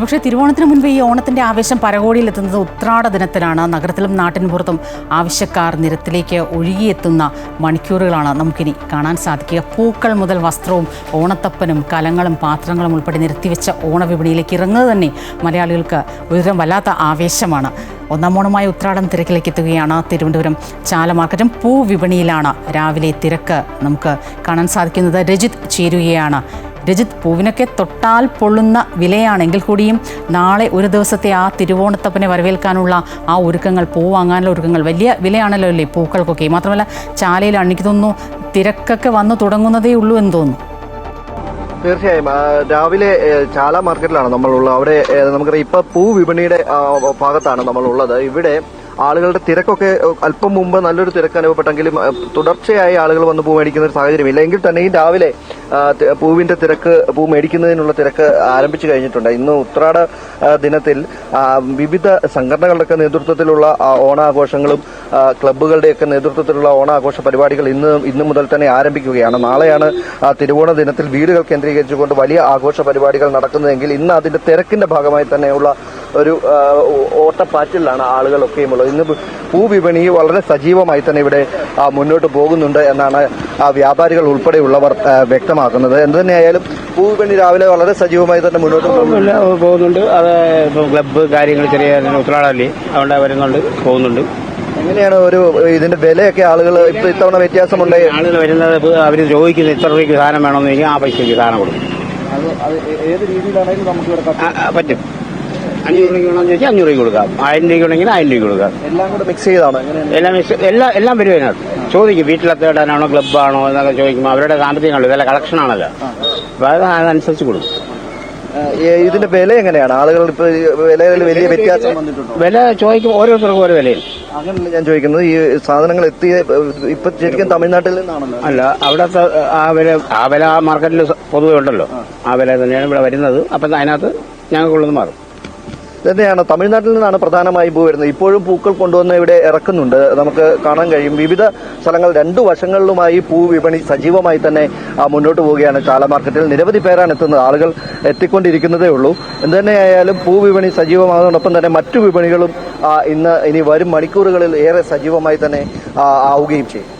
ഒരുപക്ഷെ തിരുവോണത്തിന് മുൻപ് ഈ ഓണത്തിന്റെ ആവേശം പരകോടിയിലെത്തുന്നത് ഉത്രാട ദിനത്തിലാണ്. നഗരത്തിലും നാട്ടിൻ പുറത്തും ആവശ്യക്കാർ നിരത്തിലേക്ക് ഒഴുകിയെത്തുന്ന മണിക്കൂറുകളാണ് നമുക്കിനി കാണാൻ സാധിക്കുക. പൂക്കൾ മുതൽ വസ്ത്രവും ഓണത്തപ്പനും കലങ്ങളും പാത്രങ്ങളും ഉൾപ്പെടെ നിരത്തിവെച്ച ഓണവിപണിയിലേക്ക് ഇറങ്ങുന്നത് തന്നെ മലയാളികൾക്ക് ഒരുതരം വല്ലാത്ത ആവേശമാണ്. ഒന്നാം ഓണമായ ഉത്രാടം തിരക്കിലേക്ക് എത്തുകയാണ്. തിരുവനന്തപുരം ചാല മാർക്കറ്റും പൂവിപണിയിലാണ് രാവിലെ തിരക്ക് നമുക്ക് കാണാൻ സാധിക്കുന്നത്. രജിത് ചേരുകയാണ് രജിത് പൂവിനൊക്കെ തൊട്ടാൽ പൊള്ളുന്ന വിലയാണെങ്കിൽ കൂടിയും നാളെ ഒരു ദിവസത്തെ ആ തിരുവോണത്തപ്പനെ വരവേൽക്കാനുള്ള ആ ഒരുക്കങ്ങൾ പൂ വാങ്ങാനുള്ള ഒരുക്കങ്ങൾ വലിയ വിലയാണല്ലോ അല്ലേ പൂക്കൾക്കൊക്കെ. മാത്രമല്ല ചാലയിൽ അണിക്ക് തോന്നുന്നു തിരക്കൊക്കെ വന്നു തുടങ്ങുന്നതേ ഉള്ളൂ എന്ന് തോന്നുന്നു. തീർച്ചയായും. രാവിലെ ചാല മാർക്കറ്റിലാണ് നമ്മളുള്ളത്. അവിടെ നമുക്കറിയാം ഇപ്പൊ പൂ വിപണിയുടെ ഭാഗത്താണ് നമ്മളുള്ളത്. ഇവിടെ ആളുകളുടെ തിരക്കൊക്കെ അല്പം മുമ്പ് നല്ലൊരു തിരക്ക് അനുഭവപ്പെട്ടെങ്കിലും തുടർച്ചയായി ആളുകൾ വന്ന് പൂ മേടിക്കുന്ന ഒരു സാഹചര്യമില്ല. എങ്കിൽ തന്നെയും രാവിലെ പൂവിന്റെ തിരക്ക് പൂ മേടിക്കുന്നതിനുള്ള തിരക്ക് ആരംഭിച്ചു കഴിഞ്ഞിട്ടുണ്ട്. ഇന്ന് ഉത്രാട ദിനത്തിൽ വിവിധ സംഘടനകളുടെയൊക്കെ നേതൃത്വത്തിലുള്ള ഓണാഘോഷങ്ങളും ക്ലബ്ബുകളുടെയൊക്കെ നേതൃത്വത്തിലുള്ള ഓണാഘോഷ പരിപാടികൾ ഇന്ന് ഇന്ന് മുതൽ തന്നെ ആരംഭിക്കുകയാണ്. നാളെയാണ് തിരുവോണ ദിനത്തിൽ വീടുകൾ കേന്ദ്രീകരിച്ചുകൊണ്ട് വലിയ ആഘോഷ പരിപാടികൾ നടക്കുന്നതെങ്കിൽ ഇന്ന് അതിന്റെ തിരക്കിന്റെ ഭാഗമായി തന്നെയുള്ള ഒരു ഓട്ടപ്പാറ്റിലാണ് ആളുകളൊക്കെയും ഉള്ളത്. ഇന്ന് പൂവിപണി വളരെ സജീവമായി തന്നെ ഇവിടെ മുന്നോട്ട് പോകുന്നുണ്ട് എന്നാണ് ആ, വ്യാപാരികൾ ഉൾപ്പെടെയുള്ളവർ വ്യക്തമാക്കുന്നത്. എന്ത് തന്നെയായാലും പൂവിപണി രാവിലെ വളരെ സജീവമായി തന്നെ മുന്നോട്ട് പോകുന്നുണ്ട് അത് ക്ലബ്ബ് കാര്യങ്ങൾ ചെറിയ ഉത്രാടല്ലേ അതുകൊണ്ട് വരുന്നുണ്ട് പോകുന്നുണ്ട്. എങ്ങനെയാണ് ഒരു ഇതിന്റെ വിലയൊക്കെ ആളുകൾ ഇപ്പൊ ഇത്തവണ വ്യത്യാസമുണ്ട്? ആളുകൾ വരുന്നത് അവർ ചോദിക്കുന്നത് ഇത്ര രൂപയ്ക്ക് സാധനം വേണമെന്ന് ചോദിച്ചാൽ ആ പൈസയ്ക്ക് സാധനം കൊടുക്കും. ഏത് രീതിയിലാണെങ്കിലും നമുക്ക് പറ്റും. അഞ്ഞൂറ് രൂപയ്ക്ക് വേണമെന്ന് ചോദിച്ചാൽ അഞ്ഞൂറ് രൂപ കൊടുക്കാം. ആയിരം രൂപയ്ക്ക് വേണമെങ്കിൽ ആയിരം രൂപ കൊടുക്കാം. എല്ലാം കൂടെ മിക്സ് ചെയ്താണ് എല്ലാം മിക്സ്- എല്ലാം എല്ലാം വരും അതിനകത്ത്. ചോദിക്കും വീട്ടിലത്തെ ഇടാനാണോ ക്ലബ്ബാണോ എന്നൊക്കെ ചോദിക്കുമ്പോൾ അവരുടെ സാമ്പത്തികമാണല്ലോ ഇതെല്ലാം കളക്ഷൻ ആണല്ലോ. അപ്പോൾ അത് അതനുസരിച്ച് കൊടുക്കും. ഇതിന്റെ വില എങ്ങനെയാണ്? ആളുകൾ ഇപ്പൊ വിലയിൽ വലിയ വ്യത്യാസം വന്നിട്ടുണ്ടോ? വില ചോദിക്കും ഓരോരുത്തർക്കും ഓരോ വിലയും അങ്ങനെയല്ല ഞാൻ ചോദിക്കുന്നത്. ഈ സാധനങ്ങൾ എത്തിയ ഇപ്പൊ ശരിക്കും തമിഴ്നാട്ടിൽ നിന്നാണല്ലോ. അല്ല അവിടത്തെ ആ വില ആ വില ആ മാർക്കറ്റിൽ പൊതുവെ ഉണ്ടല്ലോ. ആ വില തന്നെയാണ് ഇവിടെ വരുന്നത്. അപ്പൊ അതിനകത്ത് ഞങ്ങൾക്കുള്ളത് മാറും. തന്നെയാണ്. തമിഴ്നാട്ടിൽ നിന്നാണ് പ്രധാനമായും പൂ വരുന്നത്. ഇപ്പോഴും പൂക്കൾ കൊണ്ടുവന്ന് ഇവിടെ ഇറക്കുന്നുണ്ട്. നമുക്ക് കാണാൻ കഴിയും. വിവിധ സ്ഥലങ്ങൾ രണ്ടു വശങ്ങളിലുമായി പൂ വിപണി സജീവമായി തന്നെ മുന്നോട്ട് പോവുകയാണ്. ചാല മാർക്കറ്റിൽ നിരവധി പേരാണ് എത്തുന്നത്. ആളുകൾ എത്തിക്കൊണ്ടിരിക്കുന്നതേ ഉള്ളൂ. എന്ത് തന്നെയായാലും പൂ വിപണി സജീവമാകുന്നതോടൊപ്പം തന്നെ മറ്റു വിപണികളും ഇന്ന് ഇനി വരും മണിക്കൂറുകളിൽ ഏറെ സജീവമായി തന്നെ ആവുകയും ചെയ്യും.